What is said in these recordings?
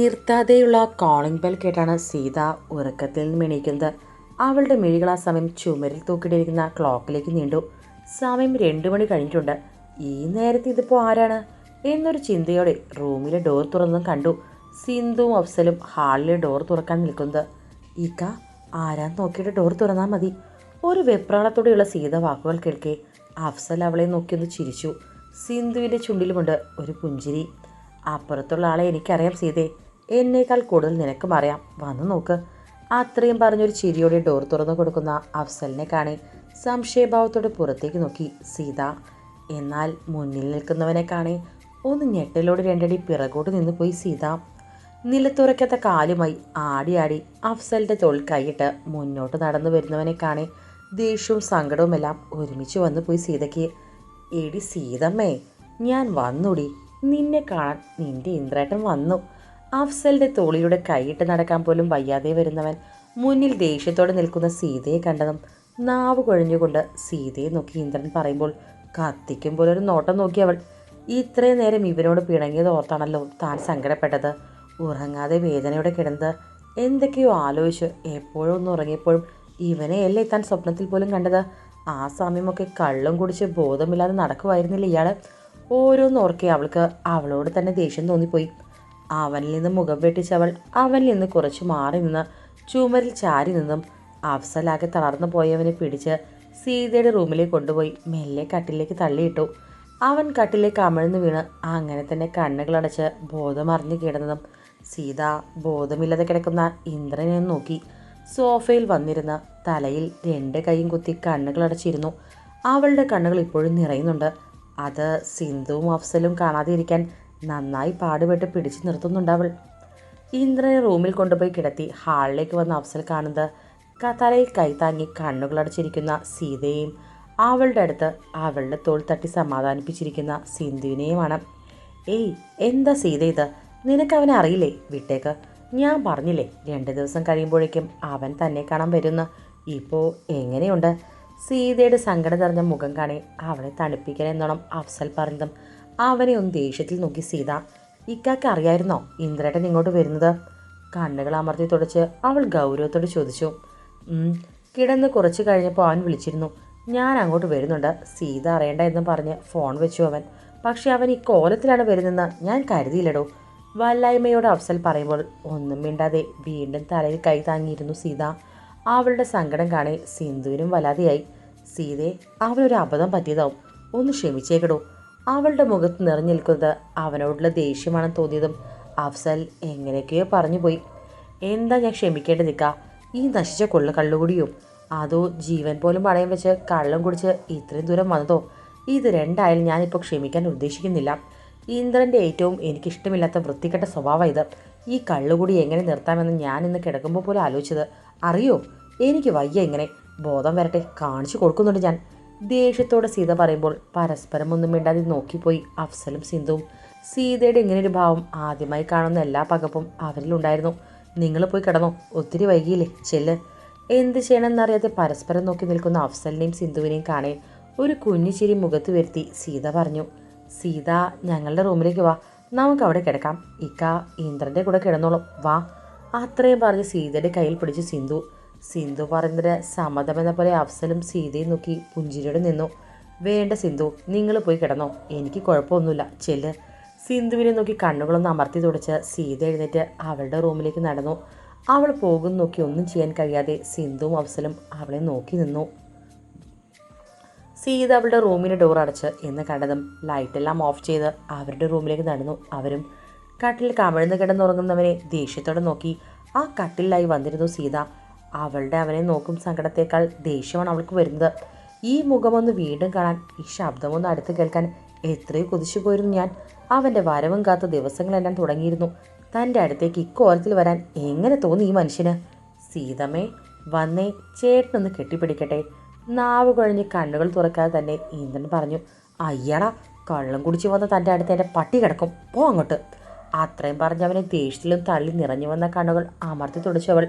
നിർത്താതെയുള്ള calling bell കേട്ടാണ് സീത ഉറക്കത്തിൽ നിന്ന് എണീക്കുന്നത്. അവളുടെ മിഴികൾ ആ സമയം ചുമരിൽ തൂക്കിയിട്ടിരിക്കുന്ന ക്ലോക്കിലേക്ക് നീണ്ടു. സമയം രണ്ടു മണി കഴിഞ്ഞിട്ടുണ്ട്. ഈ നേരത്തെ ഇതിപ്പോൾ ആരാണ്? എന്നൊരു ചിന്തയോടെ റൂമിലെ ഡോർ തുറന്നും കണ്ടു. സിന്ധുവും അഫ്സലും ഹാളിലെ ഡോർ തുറക്കാൻ നിൽക്കുന്നത്. ഇക്ക ആരാന്ന് നോക്കിയിട്ട് ഡോർ തുറന്നാൽ മതി. ഒരു വെപ്രാളത്തോടെയുള്ള സീത വാക്കുകൾ കേൾക്കെ. അഫ്സൽ അവളെ നോക്കിയൊന്ന് ചിരിച്ചു. സിന്ധുവിന്റെ ചുണ്ടിലുമുണ്ട് ഒരു പുഞ്ചിരി. അപ്പുറത്തുള്ള ആളെ എനിക്കറിയാം സീതേ. എന്നേക്കാൾ കൂടുതൽ നിനക്കും അറിയാം വന്നു നോക്ക്. അത്രയും പറഞ്ഞൊരു ചിരിയോടെ ഡോർ തുറന്നു കൊടുക്കുന്ന അഫ്സലിനെ കാണി സംശയഭാവത്തോടെ പുറത്തേക്ക് നോക്കി. സീത എന്നാൽ മുന്നിൽ നിൽക്കുന്നവനെ കാണി. ഒന്ന് ഞെട്ടലോട് രണ്ടടി പിറകോട്ട് നിന്ന് പോയി സീത. നിലത്തുറക്കാത്ത കാലുമായി ആടി ആടി അഫ്സലിന്റെ തോൽ കൈയിട്ട് മുന്നോട്ട് നടന്നു വരുന്നവനെ കാണി. ദേഷ്യവും സങ്കടവുമെല്ലാം ഒരുമിച്ച് വന്നു പോയി സീതയ്ക്ക്. എടി സീതമ്മേ ഞാൻ വന്നുടി. നിന്നെ കാണാൻ നിന്റെ ഇന്ദ്രേട്ടൻ വന്നു. അഫ്സലിന്റെ തോളിലൂടെ കൈയിട്ട് നടക്കാൻ പോലും വയ്യാതെ വരുന്നവൻ മുന്നിൽ ദേഷ്യത്തോടെ നിൽക്കുന്ന സീതയെ കണ്ടതും നാവ് കുഴഞ്ഞുകൊണ്ട് സീതയെ നോക്കി ഇന്ദ്രൻ പറയുമ്പോൾ കത്തിക്കും പോലെ ഒരു നോട്ടം നോക്കി അവൾ. ഇത്രയും നേരം ഇവനോട് പിണങ്ങിയത് ഓർത്താണല്ലോ താൻ സങ്കടപ്പെട്ടത്. ഉറങ്ങാതെ വേദനയോടെ കിടന്നത്. എന്തൊക്കെയോ ആലോചിച്ച് എപ്പോഴും ഒന്ന് ഉറങ്ങിയപ്പോഴും ഇവനെയല്ലേ താൻ സ്വപ്നത്തിൽ പോലും കണ്ടത്? ആ സമയമൊക്കെ കള്ളും കുടിച്ച് ബോധമില്ലാതെ നടക്കുമായിരുന്നില്ല ഇയാൾ ഓരോന്നോർക്കെ അവൾക്ക് അവളോട് തന്നെ ദേഷ്യം തോന്നിപ്പോയി. അവനിൽ നിന്ന് മുഖം വെട്ടിച്ചവൾ അവനിൽ നിന്ന് കുറച്ച് മാറി നിന്ന് ചുമരിൽ ചാരി നിന്നും അഫ്സലാകെ തളർന്നു പോയവനെ പിടിച്ച് സീതയുടെ റൂമിലേക്ക് കൊണ്ടുപോയി മെല്ലെ കട്ടിലേക്ക് തള്ളിയിട്ടു. അവൻ കട്ടിലേക്ക് അമഴ്ന്നു വീണ് അങ്ങനെ തന്നെ കണ്ണുകളടച്ച് ബോധമറിഞ്ഞു കിടന്നതും സീത ബോധമില്ലാതെ കിടക്കുന്ന ഇന്ദ്രനെ നോക്കി. സോഫയിൽ വന്നിരുന്ന തലയിൽ രണ്ട് കൈയും കുത്തി കണ്ണുകളടച്ചിരുന്നു. അവളുടെ കണ്ണുകൾ ഇപ്പോഴും നിറയുന്നുണ്ട്. അത് സിന്ധുവും അഫ്സലും കാണാതെ ഇരിക്കാൻ നന്നായി പാടുപെട്ട് പിടിച്ചു നിർത്തുന്നുണ്ടവൾ. ഇന്ദ്രനെ റൂമിൽ കൊണ്ടുപോയി കിടത്തി ഹാളിലേക്ക് വന്ന അഫ്സൽ കാണുന്നത് തലയിൽ കൈതാങ്ങി കണ്ണുകളടച്ചിരിക്കുന്ന സീതയെയും അവളുടെ അടുത്ത് അവളുടെ തോൾ തട്ടി സമാധാനിപ്പിച്ചിരിക്കുന്ന സിന്ധുവിനെയുമാണ്. ഏയ് എന്താ സീത ഇത്? നിനക്ക് അവനെ അറിയില്ലേ? വിട്ടേക്ക്. ഞാൻ പറഞ്ഞില്ലേ രണ്ട് ദിവസം കഴിയുമ്പോഴേക്കും അവൻ തന്നെ കാണാൻ വരുന്ന. ഇപ്പോൾ എങ്ങനെയുണ്ട്? സീതയുടെ സങ്കടം നിറഞ്ഞ മുഖം കാണി അവളെ തണുപ്പിക്കണമെന്നോണം അഫ്സൽ പറഞ്ഞതും അവനെ ഒന്ന് ദേഷ്യത്തിൽ നോക്കി സീത ഇക്കാക്ക് അറിയായിരുന്നോ ഇന്ദ്രേട്ടൻ ഇങ്ങോട്ട് വരുന്നത്? കണ്ണുകൾ അമർത്തി തുടച്ച് അവൾ ഗൗരവത്തോട് ചോദിച്ചു. കിടന്ന് കുറച്ച് കഴിഞ്ഞപ്പോൾ അവൻ വിളിച്ചിരുന്നു. ഞാൻ അങ്ങോട്ട് വരുന്നുണ്ട്. സീത അറിയണ്ട എന്ന് പറഞ്ഞ് ഫോൺ വെച്ചു അവൻ. പക്ഷേ അവൻ ഈ കോലത്തിലാണ് വരുന്നതെന്ന് ഞാൻ കരുതിയില്ലടോ. വല്ലായ്മയോട് അഫ്സൽ പറയുമ്പോൾ ഒന്നും മിണ്ടാതെ വീണ്ടും തലയിൽ കൈ താങ്ങിയിരുന്നു സീത. അവളുടെ സങ്കടം കാണി സിന്ധുവിനും വല്ലാതെയായി. സീതയെ അവനൊരു അബദ്ധം പറ്റിയതാവും. ഒന്ന് ക്ഷമിച്ചേക്കടോ. അവളുടെ മുഖത്ത് നിറഞ്ഞു നിൽക്കുന്നത് അവനോടുള്ള ദേഷ്യമാണെന്ന് തോന്നിയതും അഫ്സൽ എങ്ങനെയൊക്കെയോ പറഞ്ഞുപോയി. എന്താ ഞാൻ ക്ഷമിക്കേണ്ടി നിൽക്ക? ഈ നശിച്ച കൊള്ള കള്ളുകൂടിയും അതോ ജീവൻ പോലും പണയം വെച്ച് കള്ളം കുടിച്ച് ഇത്രയും ദൂരം വന്നതോ? ഇത് രണ്ടായാലും ഞാനിപ്പോൾ ക്ഷമിക്കാൻ ഉദ്ദേശിക്കുന്നില്ല. ഇന്ദ്രന്റെ ഏറ്റവും എനിക്കിഷ്ടമില്ലാത്ത വൃത്തികെട്ട സ്വഭാവം ഇത്. ഈ കള്ളുകൂടി എങ്ങനെ നിർത്താമെന്ന് ഞാൻ ഇന്ന് കിടക്കുമ്പോൾ പോലും ആലോചിച്ചത്. അറിയോ? എനിക്ക് വയ്യ ഇങ്ങനെ. ബോധം വരട്ടെ. കാണിച്ചു കൊടുക്കുന്നുണ്ട് ഞാൻ. ദേഷ്യത്തോടെ സീത പറയുമ്പോൾ പരസ്പരം ഒന്നും മിണ്ടാതെ നോക്കിപ്പോയി അഫ്സലും സിന്ധുവും. സീതയുടെ ഇങ്ങനൊരു ഭാവം ആദ്യമായി കാണുന്ന എല്ലാ പകപ്പും അവരിലുണ്ടായിരുന്നു നിങ്ങൾ പോയി കിടന്നോ ഒത്തിരി വൈകിയില്ലേ ചെല്ല്. എന്ത് ചെയ്യണമെന്നറിയാതെ പരസ്പരം നോക്കി നിൽക്കുന്ന അഫ്സലിനെയും സിന്ധുവിനെയും കാണേ ഒരു കുഞ്ഞു ചിരി മുഖത്ത് വരുത്തി സീത പറഞ്ഞു. സീത ഞങ്ങളുടെ റൂമിലേക്ക് വാ. നമുക്ക് അവിടെ കിടക്കാം. ഇക്ക ഇന്ദ്രന്റെ കൂടെ കിടന്നോളും. വാ. അത്രയും പറഞ്ഞ് സീതയുടെ കയ്യിൽ പിടിച്ച് സിന്ധു സിന്ധു പറയുന്നതിന് സമ്മതമെന്ന പോലെ അഫ്സലും സീതയും നോക്കി പുഞ്ചിരിയോട് നിന്നു. വേണ്ട സിന്ധു നിങ്ങൾ പോയി കിടന്നോ. എനിക്ക് കുഴപ്പമൊന്നുമില്ല. ചെല്ല്. സിന്ധുവിനെ നോക്കി കണ്ണുകളൊന്ന് അമർത്തി തുടച്ച് സീത എഴുന്നേറ്റ് അവളുടെ റൂമിലേക്ക് നടന്നു. അവൾ പോകും നോക്കി ഒന്നും ചെയ്യാൻ കഴിയാതെ സിന്ധുവും അഫ്സലും അവളെ നോക്കി നിന്നു. സീത അവളുടെ റൂമിന് ഡോർ അടച്ച് എന്ന് കണ്ടതും ലൈറ്റെല്ലാം ഓഫ് ചെയ്ത് അവരുടെ റൂമിലേക്ക് നടന്നു. അവരും കട്ടിൽ കമിഴ്ന്ന് കിടന്നുറങ്ങുന്നവനെ ദേഷ്യത്തോടെ നോക്കി. ആ കട്ടിലായി വന്നിരുന്നു സീത. അവളുടെ അവനെ നോക്കും സങ്കടത്തേക്കാൾ ദേഷ്യമാണ് അവൾക്ക് വരുന്നത്. ഈ മുഖമൊന്ന് വീണ്ടും കാണാൻ ഈ ശബ്ദമൊന്ന് അടുത്ത് കേൾക്കാൻ എത്രയോ കുതിച്ചു പോയിരുന്നു ഞാൻ. അവന്റെ വരവും കാത്ത ദിവസങ്ങളെല്ലാം തുടങ്ങിയിരുന്നു. തന്റെ അടുത്തേക്ക് ഇക്കോലത്തിൽ വരാൻ എങ്ങനെ തോന്നി ഈ മനുഷ്യന്? സീതമ്മേ വന്നേ ചേട്ടനൊന്ന് കെട്ടിപ്പിടിക്കട്ടെ. നാവ് കുഴഞ്ഞ് കണ്ണുകൾ തുറക്കാതെ തന്നെ ഇന്ദ്രൻ പറഞ്ഞു അയ്യടാ കള്ളം കുടിച്ച് വന്ന തന്റെ അടുത്ത് എന്റെ പട്ടി കിടക്കും. പോ അങ്ങോട്ട്. അത്രയും പറഞ്ഞ് അവനെ ദേഷ്യത്തിലും തള്ളി നിറഞ്ഞു വന്ന കണ്ണുകൾ അമർത്തി തുടച്ചവൾ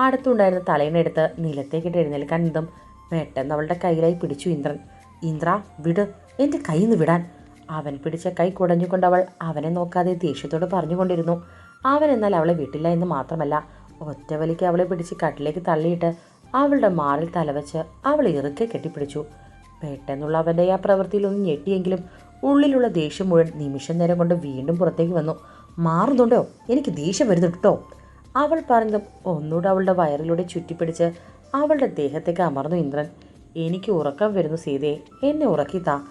അടുത്തുണ്ടായിരുന്ന തലേനെടുത്ത് നിലത്തേക്കിട്ട് എഴുന്നേൽക്കാൻ നിന്നും പെട്ടെന്ന് അവളുടെ കയ്യിലായി പിടിച്ചു ഇന്ദ്രൻ. ഇന്ദ്ര വിട്. എന്റെ കയ്യിൽ നിന്ന് വിടാൻ. അവൻ പിടിച്ച കൈ കുടഞ്ഞുകൊണ്ട് അവൾ അവനെ നോക്കാതെ ദേഷ്യത്തോട് പറഞ്ഞുകൊണ്ടിരുന്നു. അവൻ എന്നാൽ അവളെ വിട്ടില്ല എന്ന് മാത്രമല്ല ഒറ്റവലിക്ക് അവളെ പിടിച്ച് കട്ടിലേക്ക് തള്ളിയിട്ട് അവളുടെ മാറിൽ തലവെച്ച് അവൾ ഇറുക്കെ കെട്ടിപ്പിടിച്ചു. പെട്ടെന്നുള്ള അവന്റെ ആ പ്രവൃത്തിയിലൊന്ന് ഞെട്ടിയെങ്കിലും ഉള്ളിലുള്ള ദേഷ്യം മുഴുവൻ നിമിഷം നേരം കൊണ്ട് വീണ്ടും പുറത്തേക്ക് വന്നു. മാറുന്നുണ്ടോ? എനിക്ക് ദേഷ്യം വരുന്നു കേട്ടോ അവൾ പറഞ്ഞതും ഒന്നുകൂടെ അവളുടെ വയറിലൂടെ ചുറ്റിപ്പിടിച്ച് അവളുടെ ദേഹത്തേക്ക് അമർന്നു ഇന്ദ്രൻ. എനിക്ക് ഉറക്കം വരുന്നു സീതയെ. എന്നെ ഉറക്കിത്താ.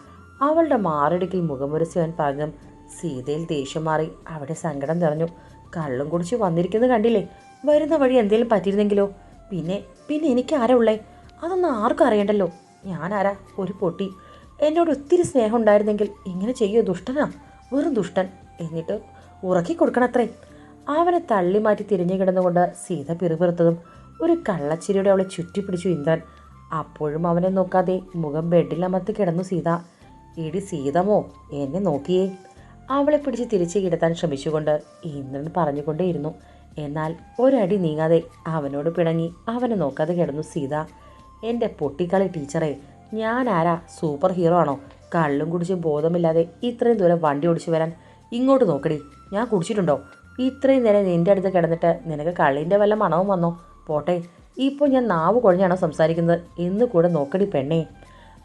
അവളുടെ മാറിടുക്കിൽ മുഖമുരസിവൻ പറഞ്ഞതും സീതയിൽ ദേഷ്യം മാറി അവിടെ സങ്കടം നിറഞ്ഞു. കള്ളും കുടിച്ച് വന്നിരിക്കുന്നത് കണ്ടില്ലേ? വരുന്ന വഴി എന്തേലും പറ്റിയിരുന്നെങ്കിലോ? പിന്നെ പിന്നെ എനിക്ക് ആരാ ഉള്ളേ? അതൊന്നും ആർക്കും അറിയണ്ടല്ലോ. ഞാനാരാ ഒരു പൊട്ടി. എന്നോട് ഒത്തിരി സ്നേഹം ഉണ്ടായിരുന്നെങ്കിൽ ഇങ്ങനെ ചെയ്യോ ദുഷ്ടനാ. വെറും ദുഷ്ടൻ. എന്നിട്ട് ഉറക്കി കൊടുക്കണത്രേ. അവനെ തള്ളി മാറ്റി തിരിഞ്ഞു കിടന്നുകൊണ്ട് സീത പിറുപിറുത്തതും ഒരു കള്ളച്ചിരിയുടെ അവളെ ചുറ്റിപ്പിടിച്ചു ഇന്ദ്രൻ. അപ്പോഴും അവനെ നോക്കാതെ മുഖം ബെഡിലമർത്തി കിടന്നു സീത. ഇടി സീതമോ എന്നെ നോക്കിയേ. അവളെ പിടിച്ച് തിരിച്ചു കിടത്താൻ ശ്രമിച്ചുകൊണ്ട് ഇന്ദ്രൻ പറഞ്ഞുകൊണ്ടേയിരുന്നു. എന്നാൽ ഒരടി നീങ്ങാതെ അവനോട് പിണങ്ങി അവനെ നോക്കാതെ കിടന്നു സീത. എന്റെ പൊട്ടിക്കളി ടീച്ചറെ ഞാൻ ആരാ? സൂപ്പർ ഹീറോ ആണോ? കള്ളും കുടിച്ച് ബോധമില്ലാതെ ഇത്രയും ദൂരം വണ്ടി ഓടിച്ചു വരാൻ ഇങ്ങോട്ട് നോക്കടി. ഞാൻ കുടിച്ചിട്ടുണ്ടോ? ഇത്രയും നേരം നിന്റെ അടുത്ത് കിടന്നിട്ട് നിനക്ക് കള്ളിന്റെ വല്ല മണവും വന്നോ? പോട്ടെ. ഇപ്പോൾ ഞാൻ നാവ് കുഴഞ്ഞാണോ സംസാരിക്കുന്നത്? എന്ന് കൂടെ നോക്കടി പെണ്ണേ.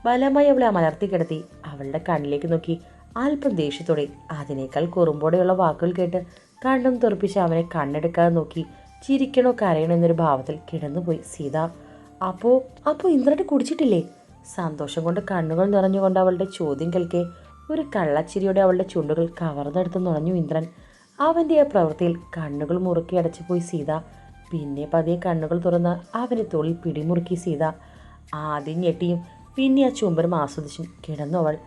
ബലമായി അവളെ മലർത്തി കിടത്തി അവളുടെ കണ്ണിലേക്ക് നോക്കി. അല്പം ദേഷ്യത്തോടെ അതിനേക്കാൾ കുറുമ്പോടെയുള്ള വാക്കുകൾ കേട്ട് കണ്ണും തെറിപ്പിച്ച് അവനെ കണ്ണെടുക്കാതെ നോക്കി. ചിരിക്കണോ കരയണോ എന്നൊരു ഭാവത്തിൽ കിടന്നുപോയി സീത. അപ്പോൾ അപ്പോൾ ഇന്ദ്രട്ട് കുടിച്ചിട്ടില്ലേ? സന്തോഷം കൊണ്ട് കണ്ണുകൾ നിറഞ്ഞുകൊണ്ട് അവളുടെ ചോദ്യം കേൾക്കെ. ഒരു കള്ളച്ചിരിയോടെ അവളുടെ ചുണ്ടുകൾ കവർന്നെടുത്ത് നുണഞ്ഞു ഇന്ദ്രൻ. അവന്റെ ആ പ്രവൃത്തിയിൽ കണ്ണുകൾ മുറുക്കി അടച്ചുപോയി സീത. പിന്നെ പതിയെ കണ്ണുകൾ തുറന്ന് അവന്റെ തോളിൽ പിടിമുറുക്കി സീത. ആദ്യം ഞെട്ടിയും പിന്നെ ആ ചുംബനം ആസ്വദിച്ചും കിടന്നു അവൾ.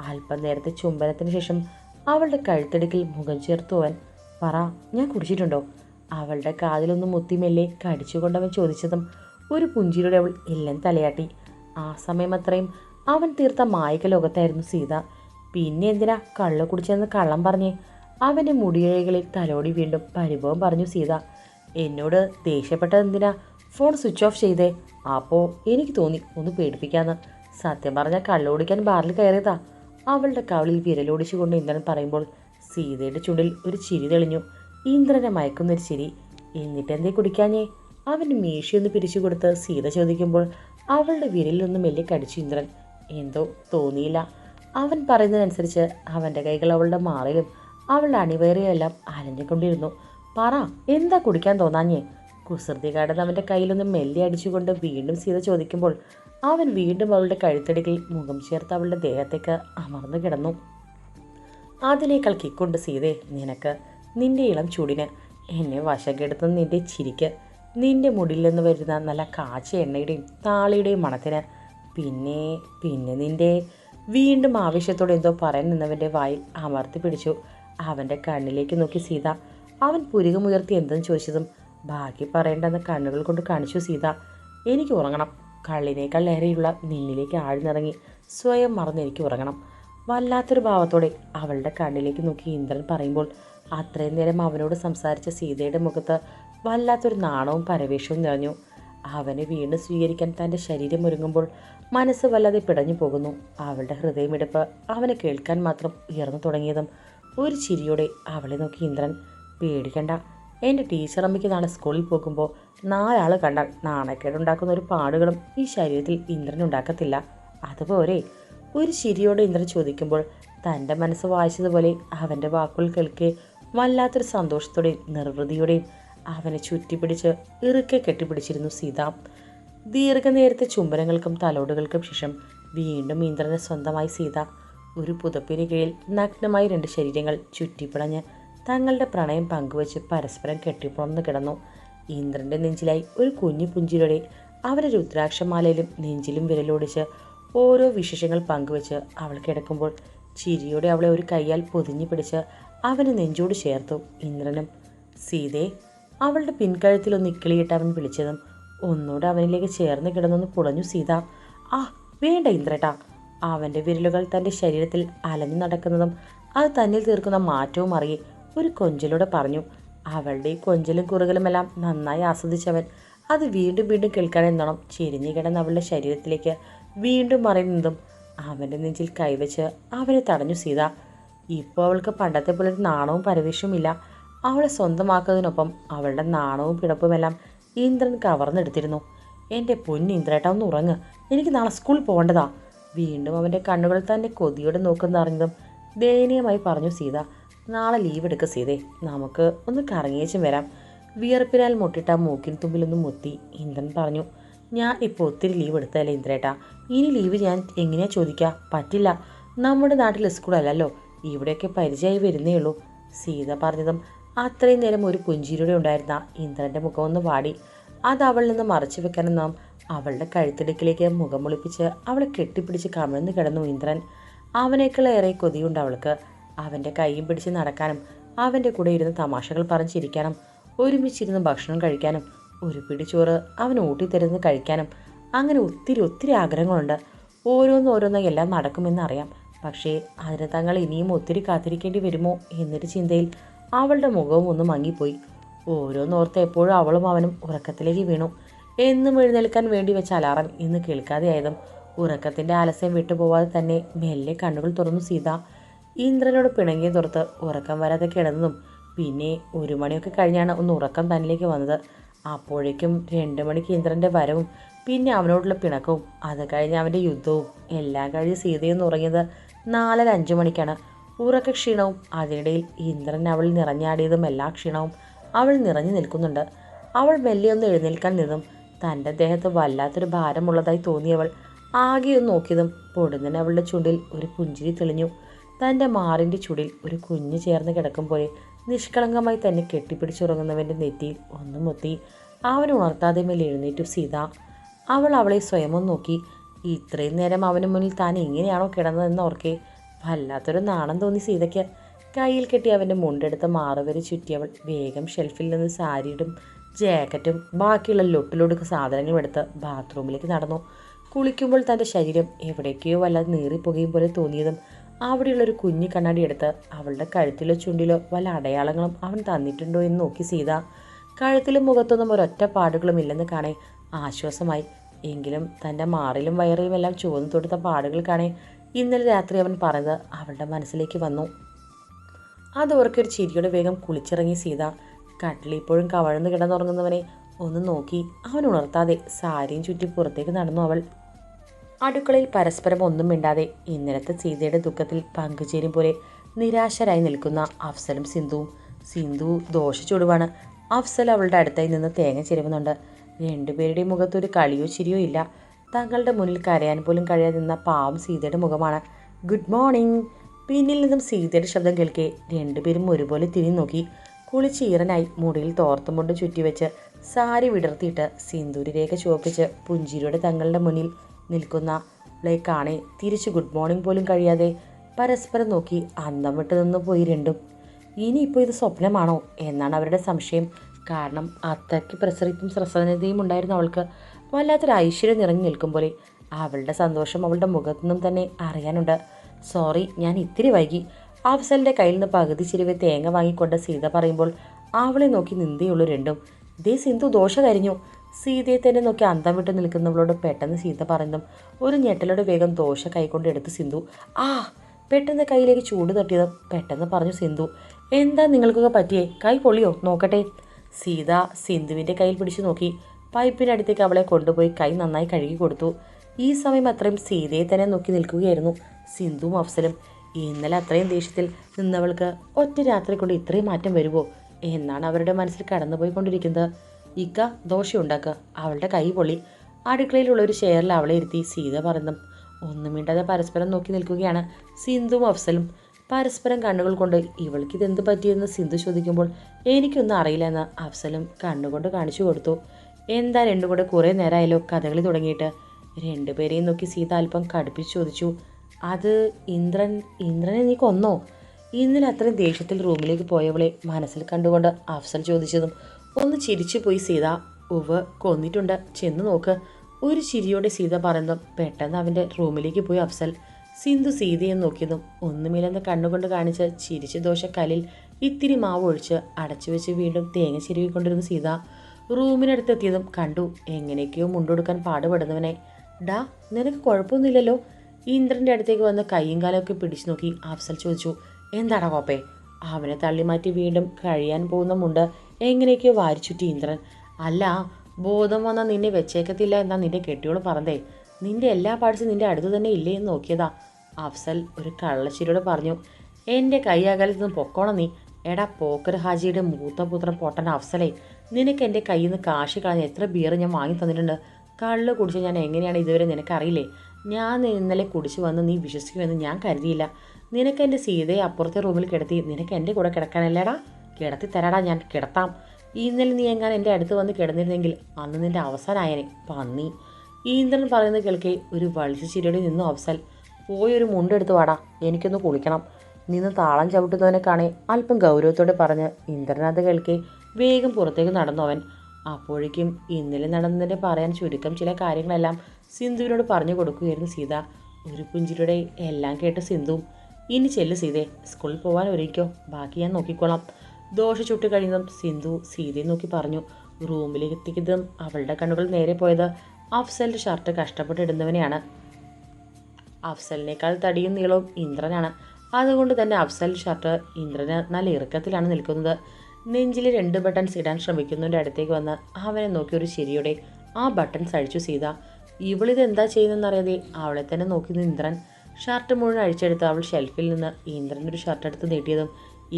അല്പം നേരത്തെ ചുംബനത്തിന് ശേഷം അവളുടെ കഴുത്തടുക്കിൽ മുഖം ചേർത്തു അവൻ. പറ ഞാൻ കുടിച്ചിട്ടുണ്ടോ? അവളുടെ കാതിലൊന്ന് മുത്തിമെല്ലെ കടിച്ചുകൊണ്ടവൻ ചോദിച്ചതും ഒരു പുഞ്ചിരിയുടെ അവൾ എല്ലാം തലയാട്ടി. ആ സമയം അത്രയും അവൻ തീർത്ത മായക ലോകത്തായിരുന്നു സീത. പിന്നെ എന്തിനാ കള്ളു കുടിച്ചെന്ന് കള്ളം പറഞ്ഞേ? അവന്റെ മുടിയിഴകളിൽ തലോടി വീണ്ടും പരിഭവം പറഞ്ഞു സീത എന്നോട് ദേഷ്യപ്പെട്ടത് എന്തിനാ? ഫോൺ സ്വിച്ച് ഓഫ് ചെയ്തേ. അപ്പോൾ എനിക്ക് തോന്നി ഒന്ന് പേടിപ്പിക്കാന്ന്. സത്യം പറഞ്ഞാൽ കള്ളോടിക്കാൻ ബാറിൽ കയറിയതാ. അവളുടെ കവളിൽ വിരലോടിച്ചുകൊണ്ട് ഇന്ദ്രൻ പറയുമ്പോൾ സീതയുടെ ചുണ്ടിൽ ഒരു ചിരി തെളിഞ്ഞു. ഇന്ദ്രനെ മയക്കുന്നൊരു ചിരി. എന്നിട്ടെന്തേ കുടിക്കാഞ്ഞേ? അവൻ മീശയൊന്ന് പിരിച്ചു കൊടുത്ത് സീത ചോദിക്കുമ്പോൾ അവളുടെ വിരലിലൊന്നും മെല്ലെ കടിച്ചു ഇന്ദ്രൻ. എന്തോ തോന്നിയില്ല. അവൻ പറയുന്നതനുസരിച്ച് അവന്റെ കൈകൾ അവളുടെ മാറിലും അവളുടെ അണിവേറിയെല്ലാം അലഞ്ഞിക്കൊണ്ടിരുന്നു പറ എന്താ കുടിക്കാൻ തോന്നാഞ്ഞേ? കുസൃതി കടന്ന് അവന്റെ കയ്യിലൊന്ന് മെല്ലെ അടിച്ചുകൊണ്ട് വീണ്ടും സീത ചോദിക്കുമ്പോൾ അവൻ വീണ്ടും അവളുടെ കഴുത്തടികിൽ മുഖം ചേർത്ത് അവളുടെ ദേഹത്തേക്ക് അമർന്നു കിടന്നു. അതിനേക്കാൾ കിക്കൊണ്ട് സീതേ നിനക്ക്. നിന്റെ ഇളം ചൂടിന് എന്നെ വശം കെടുത്തുന്ന നിന്റെ ചിരിക്ക്. നിന്റെ മുടിയിൽ നിന്ന് വരുന്ന നല്ല കാച്ച എണ്ണയുടെയും താളിയുടെയും മണത്തിന്. പിന്നെ പിന്നെ നിന്റെ വീണ്ടും ആവശ്യത്തോടെ എന്തോ പറയാൻ നിന്നവന്റെ വായിൽ അമർത്തി പിടിച്ചു. അവന്റെ കണ്ണിലേക്ക് നോക്കി സീത. അവൻ പുരികമുയർത്തി എന്തെന്ന് ചോദിച്ചതും ബാക്കി പറയേണ്ടെന്ന് കണ്ണുകൾ കൊണ്ട് കാണിച്ചു സീത. എനിക്ക് ഉറങ്ങണം. കള്ളിനേക്കാൾ ഏറെയുള്ള നിന്നിലേക്ക് ആഴ്ന്നിറങ്ങി സ്വയം മറന്ന് എനിക്ക് ഉറങ്ങണം. വല്ലാത്തൊരു ഭാവത്തോടെ അവളുടെ കണ്ണിലേക്ക് നോക്കി ഇന്ദ്രൻ പറയുമ്പോൾ അത്രയും നേരം അവനോട് സംസാരിച്ച സീതയുടെ മുഖത്ത് വല്ലാത്തൊരു നാണവും പരവേഷവും നിറഞ്ഞു. അവനെ വീണ്ടും സ്വീകരിക്കാൻ തന്റെ ശരീരം ഒരുങ്ങുമ്പോൾ മനസ്സ് വല്ലാതെ പിടഞ്ഞു പോകുന്നു. അവളുടെ ഹൃദയമിടിപ്പ് അവനെ കേൾക്കാൻ മാത്രം ഉയർന്നു തുടങ്ങിയതും ഒരു ചിരിയോടെ അവളെ നോക്കി ഇന്ദ്രൻ പേടിക്കണ്ട. എന്റെ ടീച്ചർ അമ്മയ്ക്ക് നാളെ സ്കൂളിൽ പോകുമ്പോൾ നാലാൾ കണ്ടാൽ നാണക്കേടുണ്ടാക്കുന്ന ഒരു പാടുകളും ഈ ശരീരത്തിൽ ഇന്ദ്രൻ ഉണ്ടാക്കത്തില്ല. അതുപോലെ ഒരു ചിരിയോടെ ഇന്ദ്രൻ ചോദിക്കുമ്പോൾ തന്റെ മനസ്സ് വായിച്ചതുപോലെ അവന്റെ വാക്കുകൾ കേൾക്കെ വല്ലാത്തൊരു സന്തോഷത്തോടെയും നിർവൃതിയോടെയും അവനെ ചുറ്റിപ്പിടിച്ച് ഇറുക്കെ കെട്ടിപ്പിടിച്ചിരുന്നു സീത. ദീർഘനേരത്തെ ചുംബനങ്ങൾക്കും തലോടുകൾക്കും ശേഷം വീണ്ടും ഇന്ദ്രനെ സ്വന്തമായി സീത ഒരു പുതപ്പിന് കീഴിൽ നഗ്നമായി രണ്ട് ശരീരങ്ങൾ ചുറ്റിപ്പിടഞ്ഞ് തങ്ങളുടെ പ്രണയം പങ്കുവച്ച് പരസ്പരം കെട്ടിപ്പുണർന്നു കിടന്നു. ഇന്ദ്രന്റെ നെഞ്ചിലായി ഒരു കുഞ്ഞു പുഞ്ചിരിയോടെ അവരെ രുദ്രാക്ഷമാലയിലും നെഞ്ചിലും വിരലോടിച്ച് ഓരോ വിശേഷങ്ങൾ പങ്കുവച്ച് അവൾ കിടക്കുമ്പോൾ ചിരിയോടെ അവളെ ഒരു കൈയാൽ പൊതിഞ്ഞു പിടിച്ച് അവന് നെഞ്ചോട് ചേർത്തു. ഇന്ദ്രനും സീതയെ അവളുടെ പിൻകഴുത്തിൽ ഒന്ന് ഇക്കിളിയിട്ട് അവൻ വിളിച്ചതും ഒന്നുകൂടെ അവനിലേക്ക് ചേർന്ന് കിടന്നൊന്ന് പുളഞ്ഞു സീത. ആ വേണ്ട ഇന്ദ്രട്ടാ. അവന്റെ വിരലുകൾ തന്റെ ശരീരത്തിൽ അലഞ്ഞു നടക്കുന്നതും അത് തന്നിൽ തീർക്കുന്ന മാറ്റവും അറിയെ ഒരു കൊഞ്ചിലൂടെ പറഞ്ഞു അവളുടെ ഈ കൊഞ്ചലും കുറുകലുമെല്ലാം നന്നായി ആസ്വദിച്ചവൻ. അത് വീണ്ടും വീണ്ടും കേൾക്കാനെന്നോണം ചിരിഞ്ഞു കിടന്ന അവളുടെ ശരീരത്തിലേക്ക് വീണ്ടും മറിയുന്നതും അവന്റെ നെഞ്ചിൽ കൈവച്ച് അവനെ തടഞ്ഞു സീത. ഇപ്പോൾ അവൾക്ക് പണ്ടത്തെ പോലെ ഒരു നാണവും പരവേശവും ഇല്ല. അവളെ സ്വന്തമാക്കുന്നതിനൊപ്പം അവളുടെ നാണവും പിടപ്പുമെല്ലാം ഇന്ദ്രൻ കവർന്നെടുത്തിരുന്നു. എന്റെ പൊന്നിന്ദ്രേട്ട ഒന്ന് ഉറങ്ങ്. എനിക്ക് നാളെ സ്കൂളിൽ പോകേണ്ടതാ. വീണ്ടും അവന്റെ കണ്ണുകൾ തന്നെ കൊതിയോടെ നോക്കുന്ന അറിഞ്ഞതും ദയനീയമായി പറഞ്ഞു സീത നാളെ ലീവ് എടുക്കുക സീതേ. നമുക്ക് ഒന്ന് കറങ്ങിയേച്ചും വരാം. വിയർപ്പിനാൽ മുട്ടിട്ട മൂക്കിൻ തുമ്പിലൊന്ന് മുത്തി ഇന്ദ്രൻ പറഞ്ഞു ഞാൻ ഇപ്പോൾ ഒത്തിരി ലീവ് എടുത്തതല്ലേ ഇന്ദ്രേട്ടാ. ഇനി ലീവ് ഞാൻ എങ്ങനെയാ ചോദിക്കുക പറ്റില്ല. നമ്മുടെ നാട്ടിൽ സ്കൂളല്ലല്ലോ ഇവിടെയൊക്കെ പരിചയമായി വരുന്നേ ഉള്ളൂ. സീത പറഞ്ഞതും അത്രയും നേരം ഒരു പുഞ്ചിരിയുടെ ഉണ്ടായിരുന്ന ഇന്ദ്രന്റെ മുഖം ഒന്ന് വാടി. അത് അവളിൽ നിന്ന് മറച്ചു വെക്കാനും നാം അവളുടെ കഴുത്തിടുക്കിലേക്ക് മുഖം ഒളിപ്പിച്ച് അവളെ കെട്ടിപ്പിടിച്ച് കമഴ്ന്നു കിടന്നു ഇന്ദ്രൻ. അവനേക്കാളേറെ കൊതിയുണ്ട് അവൾക്ക്. അവന്റെ കൈയും പിടിച്ച് നടക്കാനും അവന്റെ കൂടെ ഇരുന്ന് തമാശകൾ പറഞ്ഞിരിക്കാനും ഒരുമിച്ചിരുന്ന് ഭക്ഷണം കഴിക്കാനും ഒരു പിടിച്ചോറ് ചോറ് അവൻ ഊട്ടിത്തരുന്ന് കഴിക്കാനും അങ്ങനെ ഒത്തിരി ഒത്തിരി ആഗ്രഹങ്ങളുണ്ട്. ഓരോന്നോരോന്ന് എല്ലാം നടക്കുമെന്നറിയാം പക്ഷേ അതിന് തങ്ങൾ ഇനിയും ഒത്തിരി കാത്തിരിക്കേണ്ടി വരുമോ എന്നൊരു ചിന്തയിൽ അവളുടെ മുഖവും ഒന്ന് മങ്ങിപ്പോയി. ഓരോന്നോർത്ത് എപ്പോഴും അവളും അവനും ഉറക്കത്തിലേക്ക് വീണു. എന്നും എഴുന്നേൽക്കാൻ വേണ്ടി വെച്ച അലാറം ഇന്ന് കേൾക്കാതെയായതും ഉറക്കത്തിന്റെ ആലസ്യം വിട്ടുപോവാതെ തന്നെ മെല്ലെ കണ്ണുകൾ തുറന്നു സീത ഇന്ദ്രനോട് പിണങ്ങിയ തുറത്ത് ഉറക്കം വരാതെ കിടന്നതും പിന്നെ ഒരു മണിയൊക്കെ കഴിഞ്ഞാണ് ഒന്ന് ഉറക്കം തന്നിലേക്ക് വന്നത്. അപ്പോഴേക്കും രണ്ട് മണിക്ക് ഇന്ദ്രന്റെ വരവും പിന്നെ അവനോടുള്ള പിണക്കവും അത് കഴിഞ്ഞ് അവന്റെ യുദ്ധവും എല്ലാം കഴിഞ്ഞ് സീതയെന്ന് ഉറങ്ങിയത് നാലര അഞ്ച് മണിക്കാണ്. ഉറക്ക ക്ഷീണവും അതിനിടയിൽ ഇന്ദ്രൻ അവൾ നിറഞ്ഞാടിയതും എല്ലാ ക്ഷീണവും അവൾ നിറഞ്ഞു നിൽക്കുന്നുണ്ട്. അവൾ മെല്ലെ ഒന്ന് എഴുന്നേൽക്കാൻ നിന്നും തന്റെ ദേഹത്ത് വല്ലാത്തൊരു ഭാരമുള്ളതായി തോന്നിയവൾ ആകെ ഒന്ന് നോക്കിയതും പൊടുന്നനെ അവളുടെ ചുണ്ടിൽ ഒരു പുഞ്ചിരി തെളിഞ്ഞു. തന്റെ മാറിന്റെ ചുടിൽ ഒരു കുഞ്ഞ് ചേർന്ന് കിടക്കും പോലെ നിഷ്കളങ്കമായി തന്നെ കെട്ടിപ്പിടിച്ചുറങ്ങുന്നവന്റെ നെറ്റിയിൽ ഒന്നും മുത്തി അവൻ ഉണർത്താതെ മേൽ എഴുന്നേറ്റു സീത. അവൾ അവളെ സ്വയമം നോക്കി. ഇത്രയും നേരം അവന് മുന്നിൽ താൻ എങ്ങനെയാണോ കിടന്നതെന്ന് ഓർക്കെ വല്ലാത്തൊരു നാണം തോന്നി സീതയ്ക്ക്. കയ്യിൽ കെട്ടി അവന്റെ മുണ്ടെടുത്ത് മാറുവരെ ചുറ്റിയവൾ വേഗം ഷെൽഫിൽ നിന്ന് സാരിയിടും ജാക്കറ്റും ബാക്കിയുള്ള ലൊട്ടിലൊടുക്ക് സാധനങ്ങളും എടുത്ത് ബാത്റൂമിലേക്ക് നടന്നു. കുളിക്കുമ്പോൾ തന്റെ ശരീരം എവിടേക്കോ വല്ലാതെ നീറിപ്പോകുകയും പോലെ തോന്നിയതും അവിടെയുള്ളൊരു കുഞ്ഞു കണ്ണാടി എടുത്ത് അവളുടെ കഴുത്തിലോ ചുണ്ടിലോ വല്ല അടയാളങ്ങളും അവൻ തന്നിട്ടുണ്ടോ എന്ന് നോക്കി സീത. കഴുത്തിലും മുഖത്തൊന്നും ഒരൊറ്റ പാടുകളും ഇല്ലെന്ന് കാണേ. ആശ്വാസമായി. എങ്കിലും തന്റെ മാറിലും വയറിലും എല്ലാം ചുവന്നു തൊടുത്ത പാടുകൾ കാണേ. ഇന്നലെ രാത്രി അവൻ പറഞ്ഞത് അവളുടെ മനസ്സിലേക്ക് വന്നു. അതോർക്കൊരു ചിരിയുടെ വേഗം കുളിച്ചിറങ്ങി സീത. കട്ടിൽ ഇപ്പോഴും കവഴന്ന് കിടന്നുറങ്ങുന്നവനെ ഒന്ന് നോക്കി അവൻ ഉണർത്താതെ സാരിയും ചുറ്റി പുറത്തേക്ക് നടന്നു അവൾ. അടുക്കളയിൽ പരസ്പരം ഒന്നും മിണ്ടാതെ ഇന്നലത്തെ സീതയുടെ ദുഃഖത്തിൽ പങ്കുചേരും പോലെ നിരാശരായി നിൽക്കുന്ന അഫ്സലും സിന്ധുവും. സിന്ധു ദോശ ചുടുവാണ്. അഫ്സൽ അവളുടെ അടുത്തായി നിന്ന് തേങ്ങ ചിരവുന്നുണ്ട്. രണ്ടുപേരുടെയും മുഖത്തൊരു കളിയോ ചിരിയോ ഇല്ല. തങ്ങളുടെ മുന്നിൽ കരയാൻ പോലും കഴിയാതെ നിന്ന പാവം സീതയുടെ മുഖമാണ്. Good morning. പിന്നിൽ നിന്നും സീതയുടെ ശബ്ദം കേൾക്കെ രണ്ടുപേരും ഒരുപോലെ തിരിഞ്ഞു നോക്കി കുളിച്ചീറനായി മുടിയിൽ തോർത്തുമുണ്ട് ചുറ്റിവെച്ച് സാരി വിടർത്തിയിട്ട് സിന്ദൂരി രേഖ ചുവപ്പിച്ച് പുഞ്ചിരിയുടെ തങ്ങളുടെ മുന്നിൽ നിൽക്കുന്ന ളേക്കാണെ തിരിച്ച് ഗുഡ് മോർണിംഗ് പോലും കഴിയാതെ പരസ്പരം നോക്കി അന്തം വിട്ട് നിന്ന് പോയി രണ്ടും. ഇനിയിപ്പോൾ ഇത് സ്വപ്നമാണോ എന്നാണ് അവരുടെ സംശയം. കാരണം അത്രയ്ക്ക് പ്രസരിപ്പും പ്രസന്നതയും ഉണ്ടായിരുന്ന അവൾക്ക് വല്ലാത്തൊരു ഐശ്വര്യം നിറഞ്ഞു നിൽക്കും പോലെ അവളുടെ സന്തോഷം അവളുടെ മുഖത്തു നിന്നും തന്നെ അറിയാനുണ്ട്. സോറി ഞാൻ ഇത്തിരി വൈകി. അഫ്സലിന്റെ കയ്യിൽ നിന്ന് പകുതി ചിരിവ് തേങ്ങ വാങ്ങിക്കൊണ്ട് സീത പറയുമ്പോൾ അവളെ നോക്കി നിന്ദയുള്ളൂ രണ്ടും. ദേ സിന്ധു ദോശ കരിഞ്ഞു. സീതയെ തന്നെ നോക്കി അന്തം വിട്ട് നിൽക്കുന്നവളോട് പെട്ടെന്ന് സീത പറയുന്നതും ഒരു ഞെട്ടലോട് വേഗം ദോശ കൈകൊണ്ട് എടുത്ത് സിന്ധു. ആ പെട്ടെന്ന് കയ്യിലേക്ക് ചൂട് തട്ടിയതും പെട്ടെന്ന് പറഞ്ഞു സിന്ധു. എന്താ നിങ്ങൾക്കൊക്കെ പറ്റിയേ? കൈ പൊളിയോ നോക്കട്ടെ. സീത സിന്ധുവിന്റെ കയ്യിൽ പിടിച്ചു നോക്കി പൈപ്പിനടുത്തേക്ക് അവളെ കൊണ്ടുപോയി കൈ നന്നായി കഴുകി കൊടുത്തു. ഈ സമയം അത്രയും സീതയെ തന്നെ നോക്കി നിൽക്കുകയായിരുന്നു സിന്ധുവും അഫ്സലും. ഇന്നലെ അത്രയും ദേഷ്യത്തിൽ നിന്നവൾക്ക് ഒറ്റ രാത്രി കൊണ്ട് ഇത്രയും മാറ്റം വരുമോ എന്നാണ് അവരുടെ മനസ്സിൽ കടന്നുപോയിക്കൊണ്ടിരിക്കുന്നത്. ഇക്ക ദോശ ഉണ്ടാക്കുക അവളുടെ കൈ പൊള്ളി. അടുക്കളയിലുള്ള ഒരു ചെയറിൽ അവളെ ഇരുത്തി സീത പറഞ്ഞു ഒന്നും മിണ്ടാതെ പരസ്പരം നോക്കി നിൽക്കുകയാണ് സിന്ധുവും അഫ്സലും. പരസ്പരം കണ്ണുകൾ കൊണ്ട് ഇവൾക്ക് ഇതെന്ത് പറ്റിയെന്ന് സിന്ധു ചോദിക്കുമ്പോൾ എനിക്കൊന്നും അറിയില്ല എന്ന് അഫ്സലും കണ്ണുകൊണ്ട് കാണിച്ചു കൊടുത്തു. എന്താ രണ്ടും കൂടെ കുറേ നേരമായാലോ കഥകളി തുടങ്ങിയിട്ട്? രണ്ടുപേരെയും നോക്കി സീത അല്പം കടുപ്പിച്ച് ചോദിച്ചു. അത് ഇന്ദ്രൻ ഇന്ദ്രനെ നീ കൊന്നോ? ഇന്നലെ അത്രയും ദേഷ്യത്തിൽ റൂമിലേക്ക് പോയവളെ മനസ്സിൽ കണ്ടുകൊണ്ട് അഫ്സൽ ചോദിച്ചതും ഒന്ന് ചിരിച്ചു പോയി സീത. ഉവ് കൊന്നിട്ടുണ്ട്. ചെന്ന് നോക്ക്. ഒരു ചിരിയോടെ സീത പറയുന്നതും പെട്ടെന്ന് അവന്റെ റൂമിലേക്ക് പോയി അഫ്സൽ. സിന്ധു സീതയെ നോക്കിയതും ഒന്നുമില്ലെന്ന് കണ്ണുകൊണ്ട് കാണിച്ച് ചിരിച്ച ദോശക്കല്ലിൽ ഇത്തിരി മാവ് ഒഴിച്ച് അടച്ചു വെച്ച് വീണ്ടും തേങ്ങ ചിരുവിക്കൊണ്ടിരുന്ന സീത റൂമിനടുത്തെത്തിയതും കണ്ടു എങ്ങനെയൊക്കെയോ മുണ്ടുകൊടുക്കാൻ പാടുപെടുന്നവനെ. ഡാ നിനക്ക് കുഴപ്പമൊന്നുമില്ലല്ലോ. ഇന്ദ്രന്റെ അടുത്തേക്ക് വന്ന് കൈയും കാലമൊക്കെ പിടിച്ചു നോക്കി അഫ്സൽ ചോദിച്ചു എന്താടാ കോപ്പേ? അവനെ തള്ളിമാറ്റി വീണ്ടും കഴിയാൻ പോകുന്ന മുണ്ട് എങ്ങനെയൊക്കെയോ വാരിച്ചുറ്റി ഇന്ദ്രൻ. അല്ല ബോധം വന്നാൽ നിന്നെ വെച്ചേക്കത്തില്ല എന്നാ നിന്റെ കെട്ടിയോട് പറഞ്ഞതേ നിന്റെ എല്ലാ പാർട്സും നിന്റെ അടുത്ത് തന്നെ ഇല്ലേ എന്ന് നോക്കിയതാ. അഫ്സൽ ഒരു കള്ളച്ചിരിയോട് പറഞ്ഞു എന്റെ കൈ അകലത്ത് നിന്ന് പൊക്കോണം നീ. എടാ പോക്കർ ഹാജിയുടെ മൂത്ത പുത്രൻ പൊട്ടൻ അഫ്സലേ നിനക്ക് എന്റെ കയ്യിൽ നിന്ന് കാശ് കളഞ്ഞ് എത്ര ബിയർ ഞാൻ വാങ്ങി തന്നിട്ടുണ്ട്? കള്ള് കുടിച്ച് ഞാൻ എങ്ങനെയാണ് ഇതുവരെ നിനക്കറിയില്ലേ? ഞാൻ ഇന്നലെ കുടിച്ചു വന്ന് നീ വിശ്വസിക്കുമെന്ന് ഞാൻ കരുതിയില്ല. നിനക്ക് എന്റെ സീതയെ അപ്പുറത്തെ റൂമിൽ കിടത്തി നിനക്ക് എന്റെ കൂടെ കിടക്കാനല്ലേടാ? കിടത്തി തരാടാ ഞാൻ കിടത്താം. ഇന്നലെ നീ എങ്ങാൻ എന്റെ അടുത്ത് വന്ന് കിടന്നിരുന്നെങ്കിൽ അന്ന് നിന്റെ അവസാനായനെ പന്നി. ഈന്ദ്രൻ പറയുന്നത് കേൾക്കെ ഒരു വളിച്ചു ചിരിയോടെ നിന്നു അവസാൻ പോയൊരു മുണ്ടെടുത്ത് വാടാ എനിക്കൊന്ന് കുളിക്കണം. നിന്ന് താളം ചവിട്ടുന്നവനെ കാണേ അല്പം ഗൗരവത്തോടെ പറഞ്ഞ് ഇന്ദ്രനാഥ് കേൾക്കെ വേഗം പുറത്തേക്ക് നടന്നു അവൻ അപ്പോഴേക്കും ഇന്നലെ നടന്നതിന്റെ പറയാൻ ചുരുക്കം ചില കാര്യങ്ങളെല്ലാം സിന്ധുവിനോട് പറഞ്ഞു കൊടുക്കുകയായിരുന്നു സീത. ഒരു പുഞ്ചിരിയുടെ എല്ലാം കേട്ട് സിന്ധുവും ഇനി ചെല്ല് സീതേ സ്കൂളിൽ പോകാൻ ഒരുക്കോ ബാക്കി ഞാൻ നോക്കിക്കോളാം. ദോശ ചുട്ട് കഴിയുന്നതും സിന്ധു സീതയെ നോക്കി പറഞ്ഞു. റൂമിലേക്ക് എത്തിക്കുന്നതും അവളുടെ കണ്ണുകൾ നേരെ പോയത് അഫ്സലിന്റെ ഷർട്ട് കഷ്ടപ്പെട്ടിടുന്നവനെയാണ് അഫ്സലിനേക്കാൾ തടിയും നീളവും ഇന്ദ്രനാണ്. അതുകൊണ്ട് തന്നെ അഫ്സൽ ഷർട്ട് ഇന്ദ്രന് നല്ല ഇറുക്കത്തിലാണ് നിൽക്കുന്നത്. നെഞ്ചിലെ രണ്ട് ബട്ടൺസ് ഇടാൻ ശ്രമിക്കുന്നതിന്റെ അടുത്തേക്ക് വന്ന് അവനെ നോക്കി ഒരു ശരിയോടെ ആ ബട്ടൺസ് അഴിച്ചു സീത. ഇവളിത് എന്താ ചെയ്യുന്നതെന്നറിയാതെ അവളെ തന്നെ നോക്കി ഇന്ദ്രൻ. ഷർട്ട് മുഴുവൻ അഴിച്ചെടുത്ത് അവൾ ഷെൽഫിൽ നിന്ന് ഇന്ദ്രൻ ഒരു ഷർട്ട് എടുത്ത് നീട്ടിയതും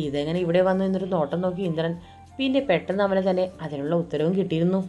ഇതെങ്ങനെ ഇവിടെ വന്നു എന്നൊരു നോട്ടം നോക്കി ഇന്ദ്രൻ. പിന്നെ പെട്ടെന്ന് അവനെ തന്നെ അതിനുള്ള ഉത്തരവും കിട്ടിയിരുന്നു.